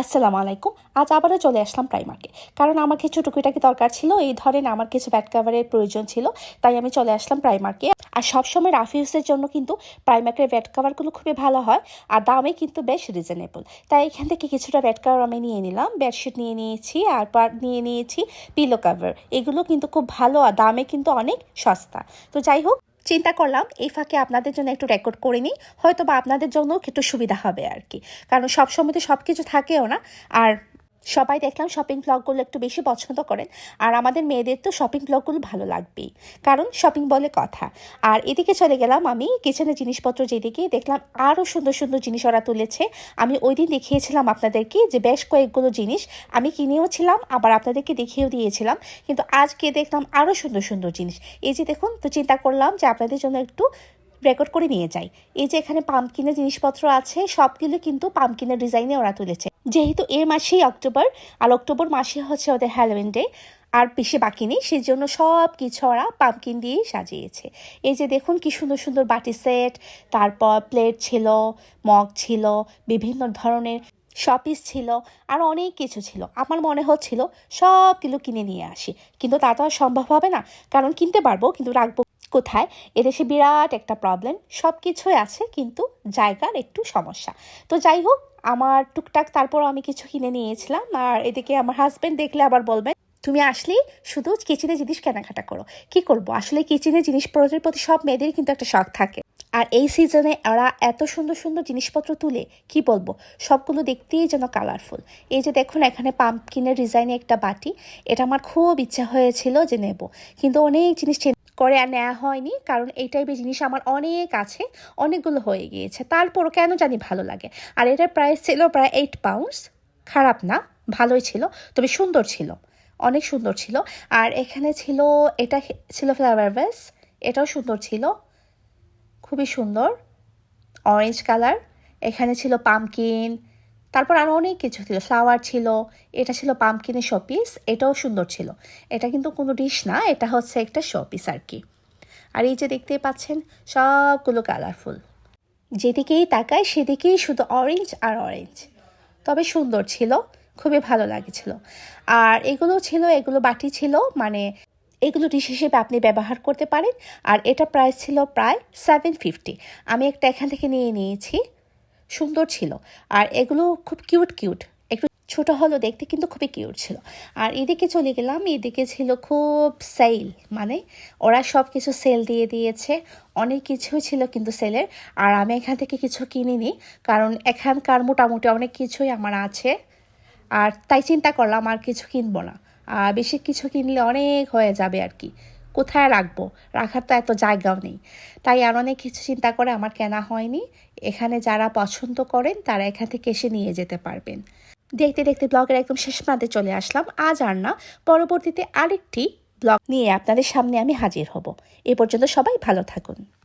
আসসালামু আলাইকুম। আজ আবারও চলে আসলাম প্রাইমার্কে কারণ আমার কিছু টুকিটাকি দরকার ছিল, এই ধরেন আমার কিছু ব্যাট কাভারের প্রয়োজন ছিল, তাই আমি চলে আসলাম প্রাইমার্কে আর সবসময় রাফিউসের জন্য কিন্তু প্রাইমার্কের ব্যাট কাভারগুলো খুবই ভালো হয়, আর দামে কিন্তু বেশ রিজনেবল তাই এখান থেকে কিছুটা ব্যাট কাভার আমি নিয়ে নিলাম বেডশিট নিয়ে নিয়েছি, আর পর নিয়ে নিয়েছি পিলো কাভার এগুলো কিন্তু খুব ভালো, আর দামে কিন্তু অনেক সস্তা। তো যাই হোক চিন্তা করলাম, এই ফাঁকে আপনাদের জন্য একটু রেকর্ড করে নিই হয়তো বা আপনাদের জন্য একটু সুবিধা হবে আর কি। কারণ সব সময় তো সব কিছু থাকেও না। আর সবাই দেখলাম শপিং ব্লগগুলো একটু বেশি পছন্দ করেন, আর আমাদের মেয়েদের তো শপিং ব্লগগুলো ভালো লাগবেই, কারণ শপিং বলে কথা। আর এদিকে চলে গেলাম আমি, কিচেনের জিনিসপত্র যেদিকে দেখলাম আরও সুন্দর সুন্দর জিনিস ওরা তুলেছে। আমি ওই দিন দেখিয়েছিলাম আপনাদেরকে যে বেশ কয়েকগুলো জিনিস আমি কিনেও ছিলাম, আবার আপনাদেরকে দেখিয়েও দিয়েছিলাম, কিন্তু আজকে দেখলাম আরও সুন্দর সুন্দর জিনিস। এই যে দেখুন, তো চিন্তা করলাম যে আপনাদের জন্য একটু রেকর্ড করে নিয়ে যাই। এই যে এখানে পাম্পকিনের জিনিসপত্র আছে, সবগুলো কিন্তু পাম্পকিনের ডিজাইনে ওরা তুলেছে। যেহেতু এ মাসেই অক্টোবর, আর অক্টোবর মাসে হচ্ছে ওদের হ্যালোউইন ডে আর বেশি বাকি নেই সেই জন্য সব কিছু ওরা পাম্পকিন দিয়েই সাজিয়েছে। এই যে দেখুন কি সুন্দর সুন্দর বাটি সেট, তারপর প্লেট ছিল, মগ ছিল, বিভিন্ন ধরনের শপিস ছিল, আর অনেক কিছু ছিল। আমার মনে হচ্ছিল সব সবগুলো কিনে নিয়ে আসি, কিন্তু তা তো আর সম্ভব হবে না, কারণ কিনতে পারব, কিন্তু রাখব কোথায়? এদেশে বিরাট একটা প্রবলেম সব কিছুই আছে, কিন্তু জায়গার একটু সমস্যা। তো যাই হোক আমার টুকটাক তারপর আমি কিছু কিনে নিয়েছিলাম। আর এদিকে আমার হাজব্যান্ড দেখলে আবার বলবেন তুমি আসলেই শুধু কিচেনে জিনিস কেনাকাটা করো। কি করব? আসলে কিচেনে জিনিসপত্রের প্রতি সব মেয়েদের কিন্তু একটা শখ থাকে। আর এই সিজনে ওরা এত সুন্দর সুন্দর জিনিসপত্র তুলে, কি বলব? সবগুলো দেখতেই যেন কালারফুল এই যে দেখুন, এখানে পাম্পকিনের ডিজাইনে একটা বাটি। এটা আমার খুব ইচ্ছা হয়েছিল যে নেব। কিন্তু অনেক জিনিস করে আর নেওয়া হয়নি, কারণ এই টাইপের জিনিস আমার অনেক আছে, অনেকগুলো হয়ে গিয়েছে। তারপরও কেন জানি ভালো লাগে। আর এটার প্রাইস ছিল প্রায় এইট পাউন্ডস খারাপ না, ভালোই ছিল, তবে সুন্দর ছিল, অনেক সুন্দর ছিল। আর এখানে ছিল, এটা ছিল ফ্লাওয়ার ভ্যাস এটাও সুন্দর ছিল, খুবই সুন্দর অরেঞ্জ কালার এখানে ছিল পামকিন তারপর আরও অনেক কিছু ছিল। ফ্লাওয়ার ছিল, এটা ছিল পামকিনের শোপিস এটাও সুন্দর ছিল। এটা কিন্তু কোনো ডিশ না, এটা হচ্ছে একটা শোপিস আর কি। আর এই যে দেখতে পাচ্ছেন, সবগুলো কালারফুল যেদিকেই তাকায় সেদিকেই শুধু অরেঞ্জ আর অরেঞ্জ তবে সুন্দর ছিল, খুবই ভালো লাগেছিল। আর এগুলো ছিল, এগুলো বাটি ছিল মানে এগুলো ডিশ হিসেবে আপনি ব্যবহার করতে পারেন। আর এটা প্রাইস ছিল প্রায় সেভেন ফিফটি আমি একটা এখান থেকে নিয়ে নিয়েছি। সুন্দর ছিল। আর এগুলো খুব কিউট কিউট একটু ছোট হলো দেখতে কিন্তু খুবই কিউট ছিল। আর এদিকে চলে গেলাম, এদিকে ছিল খুব সেল মানে ওরা সব কিছু সেল দিয়ে দিয়েছে। অনেক কিছুই ছিল কিন্তু সেলের আর আমি এখান থেকে কিছু কিনিনি, কারণ এখানকার মোটামুটি অনেক কিছুই আমার আছে। আর তাই চিন্তা করলাম আর কিছু কিনবো না। আর বেশি কিছু কিনলে অনেক হয়ে যাবে আর কি। কোথায় রাখব? রাখার তো এত জায়গাও নেই। তাই আর অনেক কিছু চিন্তা করে আমার কেনা হয়নি। এখানে যারা পছন্দ করেন, তারা এখান থেকে এসে নিয়ে যেতে পারবেন। দেখতে দেখতে ব্লগের একদম শেষ প্রান্তে চলে আসলাম। আজ আর না, পরবর্তীতে আরেকটি ব্লগ নিয়ে আপনাদের সামনে আমি হাজির হব। এ পর্যন্ত সবাই ভালো থাকুন।